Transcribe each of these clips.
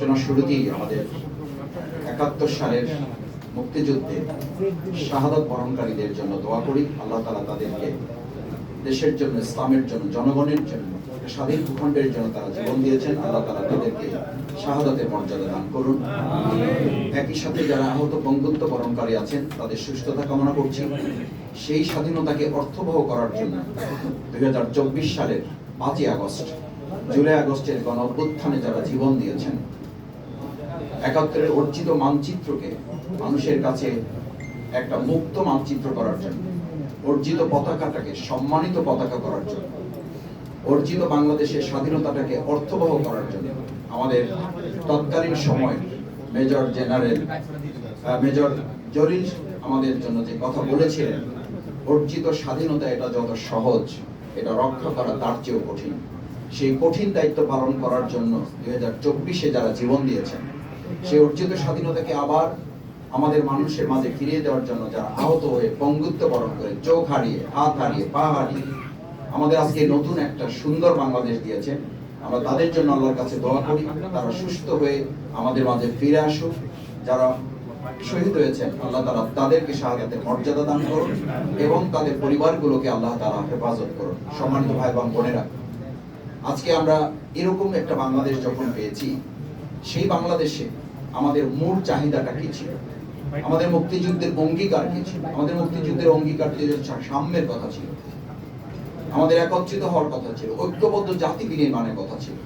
আলোচনার শুরুতেই আমাদের একাত্তর সালের মুক্তিযুদ্ধে শাহাদত বরণকারীদের জন্য দোয়া করি। আল্লাহ তালা তাদেরকে দেশের জন্য, ইসলামের জন্য, জনগণের জন্য, স্বাধীন ভূখণ্ডের জন্য তারা জীবন দিয়েছেন। আল্লাহ তালা তাদেরকে শাহাদতের মর্যাদা দান করুন। একই সাথে যারা আহত বঙ্গুত্ব বরণকারী আছেন, তাদের সুস্থতা কামনা করছি। সেই স্বাধীনতাকে অর্থবহ করার জন্য দু হাজার চব্বিশ সালের পাঁচই আগস্ট, জুলাই আগস্টের গণ অভ্যুত্থানে যারা জীবন দিয়েছেন একাত্তরের অর্জিত মানচিত্রকে মানুষের কাছে একটা মুক্ত মানচিত্র করার জন্য, অর্জিত পতাকাটাকে সম্মানিত পতাকা করার জন্য, অর্জিত বাংলাদেশের স্বাধীনতাটাকে অর্থবহ করার জন্য আমাদের তৎকালীন সময় মেজর জেনারেল মেজর জলিল আমাদের জন্য যে কথা বলেছিলেন, অর্জিত স্বাধীনতা এটা যত সহজ, এটা রক্ষা করা তার চেয়েও কঠিন। সেই কঠিন দায়িত্ব পালন করার জন্য দুই হাজার চব্বিশে যারা জীবন দিয়েছেন সেই অর্জিত স্বাধীনতাকে আবার আমাদের মানুষের মাঝে ফিরিয়ে দেওয়ার জন্য যারা আহত হয়ে পঙ্গুত্ব বরণ করে, চোখ হারিয়ে, হাত হারিয়ে, পা হারিয়ে আমাদের আজকে নতুন একটা সুন্দর বাংলাদেশ দিয়েছেন আমরা তাদের জন্য আল্লাহর কাছে দোয়া করি, তারা সুস্থ হয়ে আমাদের মাঝে ফিরে আসুক। যারা শহীদ হয়েছেন, আল্লাহ তারা তাদেরকে শাহাদাতের মর্যাদা দান করুন এবং তাদের পরিবারগুলোকে আল্লাহ তারা হেফাজত করুন সম্মানিত ভাই এবং বোনেরা, আজকে আমরা এরকম একটা বাংলাদেশ যখন পেয়েছি, সেই বাংলাদেশে আমাদের মূল চাহিদাটা কি ছিল? আমাদের মুক্তিযুদ্ধের অঙ্গীকার কি ছিল? আমাদের মুক্তিযুদ্ধের অঙ্গীকার সাম্যের কথা ছিল। আমাদের একত্রিত হওয়ার কথা ছিল। ঐক্যবদ্ধ জাতি বিনির্মাণের কথা ছিল।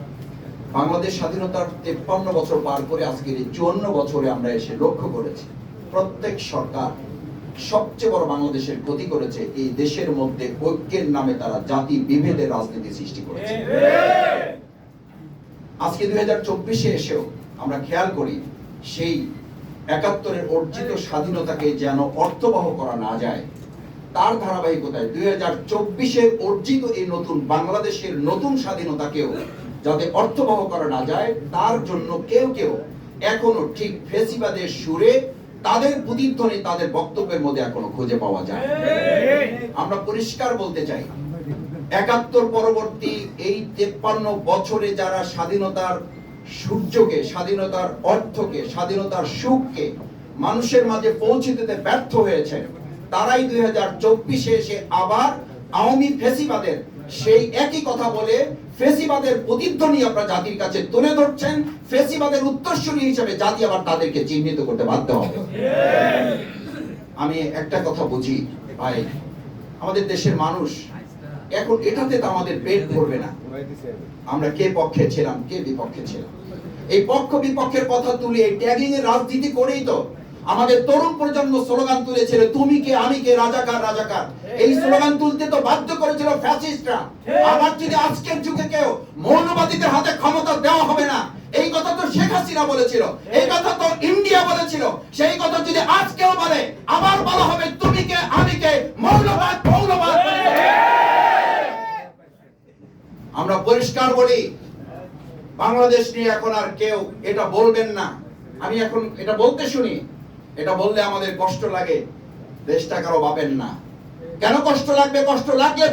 বাংলাদেশ স্বাধীনতার তেপ্পান্ন বছর পার করে আজকের এই চুয়ান্ন বছরে আমরা এসে লক্ষ্য করেছি প্রত্যেক সরকার সবচেয়ে বড় বাংলাদেশের ক্ষতি করেছে এই দেশের মধ্যে ঐক্যের নামে তারা জাতি বিভেদের রাজনীতি সৃষ্টি করেছে। আজকে দুই হাজার চব্বিশে এসেও আমরা খেয়াল করি সেই একাত্তরের অর্জিত স্বাধীনতাকে যেন অর্থবহ করা না যায়, তার ধারাবাহিকতায় দুই হাজার চব্বিশে অর্জিত এই নতুন বাংলাদেশের নতুন স্বাধীনতাকেও যাতে অর্থবহ করা না যায়, তার জন্য কেউ কেউ এখনও ঠিক ফেসিবাদের সুরে তাদের প্রতিধ্বনি তাদের বক্তব্যের মধ্যে এখনও খুঁজে পাওয়া যায় আমরা পরিষ্কার বলতে চাই, একাত্তর পরবর্তী এই তেপ্পান্ন বছরে যারা স্বাধীনতার সূর্যকে, স্বাধীনতার অর্থকে, স্বাধীনতার সুখকে মানুষের মাঝে পৌঁছে দিতে ব্যর্থ হয়েছে তারাই দুই হাজার চব্বিশে এসে আবার আওয়ামী ফেসিবাদের সেই একই কথা বলে ফেসিবাদের প্রতিধ্বনি আপনারা জাতির কাছে তুলে ধরছেন। ফেসিবাদের উত্তরসূরি হিসেবে জাতি আবার তাদেরকে চিহ্নিত করতে বাধ্য হবে। আমি একটা কথা বুঝি, ভাই। আমাদের দেশের মানুষ এখন এটাতে তো আমাদের পেট ভরবে না। আমরা কে পক্ষে ছিলাম, কে বিপক্ষে ছিলাম? এই পক্ষ বিপক্ষের কথা তুলে এই ট্যাগিং এর রাজনীতি করেই তো আমাদের তরুণ প্রজন্ম স্লোগান তুলেছিল, তুমি কে, আমি কে, রাজাকার রাজাকার। এই স্লোগান তুলতে তো বাধ্য করেছিল ফ্যাসিস্টরা আবার যদি আজকের যুগে কেউ মৌলবাদীদের হাতে ক্ষমতা দেওয়া হবে না, এই কথা তো শেখ হাসিনা বলেছিল, এই কথা তো ইন্ডিয়া বলেছিল, সেই কথা যদি আজকেও বলে, আবার বলা হবে তুমি কে আমি কে মৌলবাদ মৌলবাদ আমরা পরিষ্কার বলি, বাংলাদেশ নিয়ে এখন আর কেউ এটা বলবেন না। আমি এখন এটা বলতে শুনি, এটা বললে আমাদের কষ্ট লাগে দেশটা কারও পাবেন না। কেন কষ্ট লাগবে? কষ্ট লাগলে